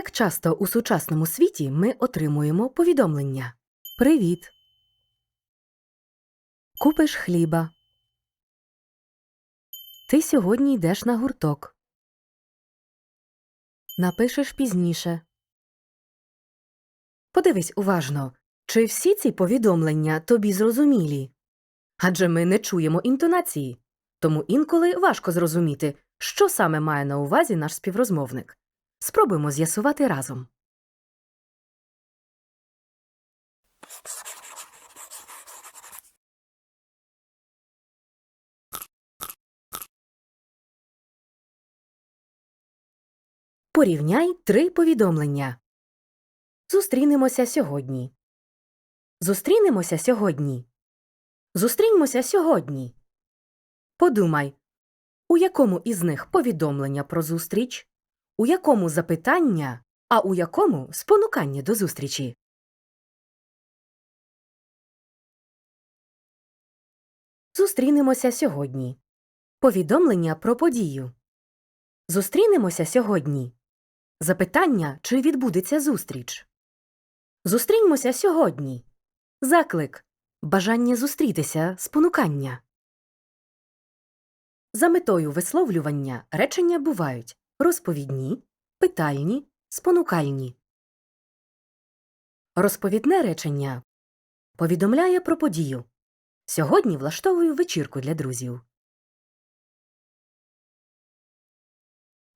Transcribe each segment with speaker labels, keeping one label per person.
Speaker 1: Як часто у сучасному світі ми отримуємо повідомлення Привіт. Купиш хліба. Ти сьогодні йдеш на гурток. Напишеш пізніше. Подивись уважно, чи всі ці повідомлення тобі зрозумілі? Адже ми не чуємо інтонації, тому інколи важко зрозуміти, що саме має на увазі наш співрозмовник. Спробуємо з'ясувати разом. Порівняй три повідомлення. Зустрінемося сьогодні. Зустрінемося сьогодні. Зустріньмося сьогодні. Подумай, у якому із них повідомлення про зустріч, у якому запитання, а у якому спонукання до зустрічі. Зустрінемося сьогодні. Повідомлення про подію. Зустрінемося сьогодні. Запитання, чи відбудеться зустріч. Зустріньмося сьогодні. Заклик. Бажання зустрітися. Спонукання. За метою висловлювання речення бувають розповідні, питальні, спонукальні. Розповідне речення повідомляє про подію. Сьогодні влаштовую вечірку для друзів.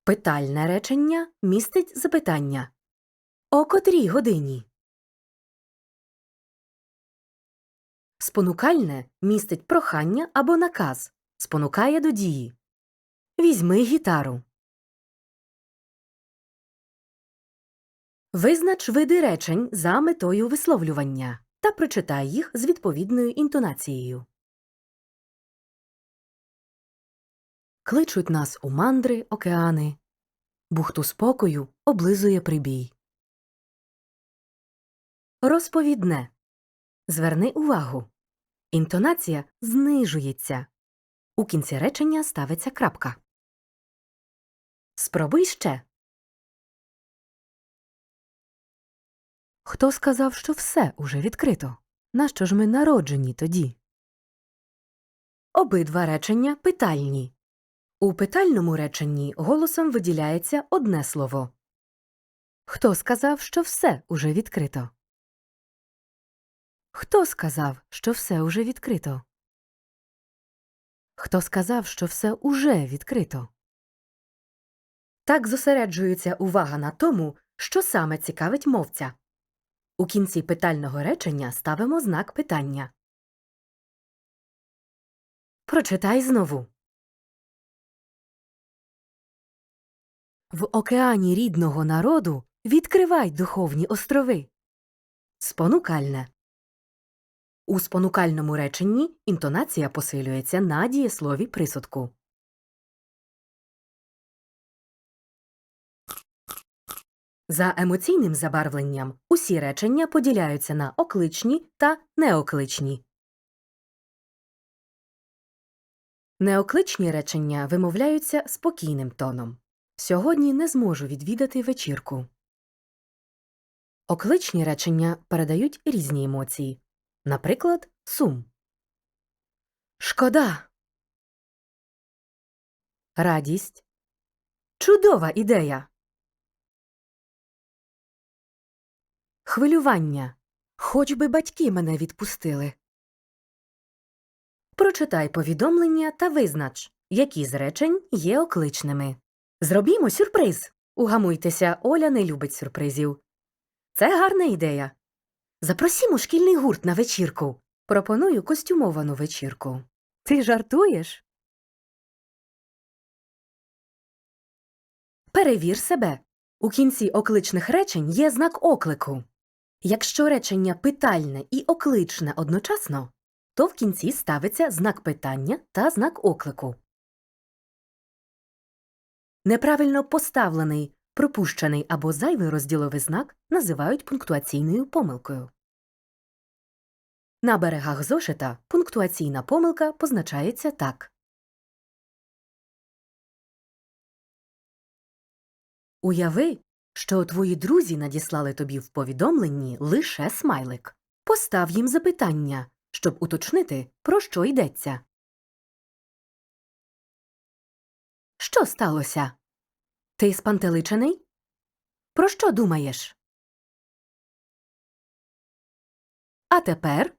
Speaker 1: Питальне речення містить запитання. О котрій годині? Спонукальне містить прохання або наказ. Спонукає до дії. Візьми гітару. Визнач види речень за метою висловлювання та прочитай їх з відповідною інтонацією. Кличуть нас у мандри, океани. Бухту спокою облизує прибій. Розповідне. Зверни увагу. Інтонація знижується. У кінці речення ставиться крапка. Спробуй ще. Хто сказав, що все уже відкрито? Нащо ж ми народжені тоді? Обидва речення питальні. У питальному реченні голосом виділяється одне слово. Хто сказав, що все уже відкрито? Хто сказав, що все уже відкрито? Хто сказав, що все уже відкрито? Так зосереджується увага на тому, що саме цікавить мовця. У кінці питального речення ставимо знак питання. Прочитай знову. В океані рідного народу відкривай духовні острови. Спонукальне. У спонукальному реченні інтонація посилюється на дієслові присудку. За емоційним забарвленням усі речення поділяються на окличні та неокличні. Неокличні речення вимовляються спокійним тоном. Сьогодні не зможу відвідати вечірку. Окличні речення передають різні емоції. Наприклад, сум. Шкода. Радість. Чудова ідея. Хвилювання. Хоч би батьки мене відпустили. Прочитай повідомлення та визнач, які з речень є окличними. Зробімо сюрприз. Угамуйтеся, Оля не любить сюрпризів. Це гарна ідея. Запросімо шкільний гурт на вечірку. Пропоную костюмовану вечірку. Ти жартуєш? Перевір себе. У кінці окличних речень є знак оклику. Якщо речення питальне і окличне одночасно, то в кінці ставиться знак питання та знак оклику. Неправильно поставлений, пропущений або зайвий розділовий знак називають пунктуаційною помилкою. На берегах зошита пунктуаційна помилка позначається так. Уяви, що твої друзі надіслали тобі в повідомленні лише смайлик. Постав їм запитання, щоб уточнити, про що йдеться. Що сталося? Ти спантеличений? Про що думаєш? А тепер?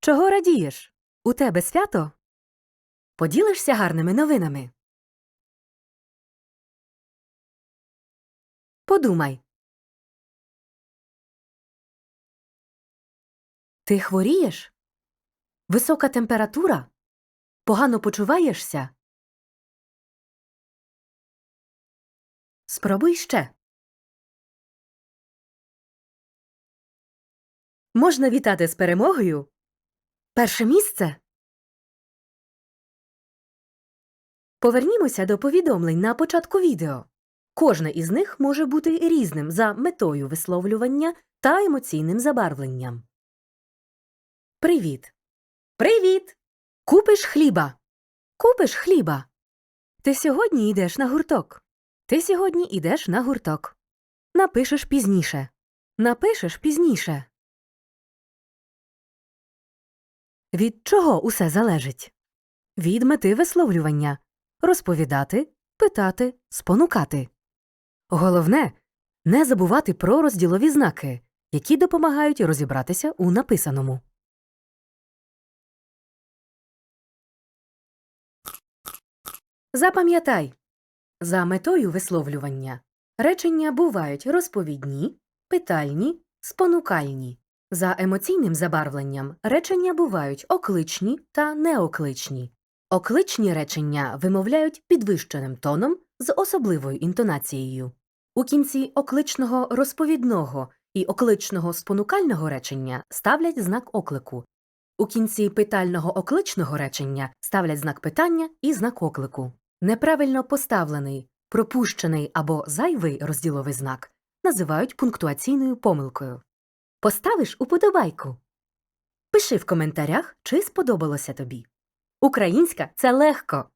Speaker 1: Чого радієш? У тебе свято? Поділишся гарними новинами. Подумай. Ти хворієш? Висока температура? Погано почуваєшся? Спробуй ще. Можна вітати з перемогою? Перше місце? Повернімося до повідомлень на початку відео. Кожне із них може бути різним за метою висловлювання та емоційним забарвленням. Привіт. Привіт. Купиш хліба. Купиш хліба. Ти сьогодні йдеш на гурток. Ти сьогодні йдеш на гурток. Напишеш пізніше. Напишеш пізніше. Від чого усе залежить? Від мети висловлювання розповідати, питати, спонукати. Головне не забувати про розділові знаки, які допомагають розібратися у написаному. Запам'ятай за метою висловлювання речення бувають розповідні, питальні, спонукальні. За емоційним забарвленням речення бувають окличні та неокличні. Окличні речення вимовляють підвищеним тоном з особливою інтонацією. У кінці окличного розповідного і окличного спонукального речення ставлять знак оклику. У кінці питального окличного речення ставлять знак питання і знак оклику. Неправильно поставлений, пропущений або зайвий розділовий знак називають пунктуаційною помилкою. Поставиш уподобайку. Пиши в коментарях, чи сподобалося тобі. Українська це легко.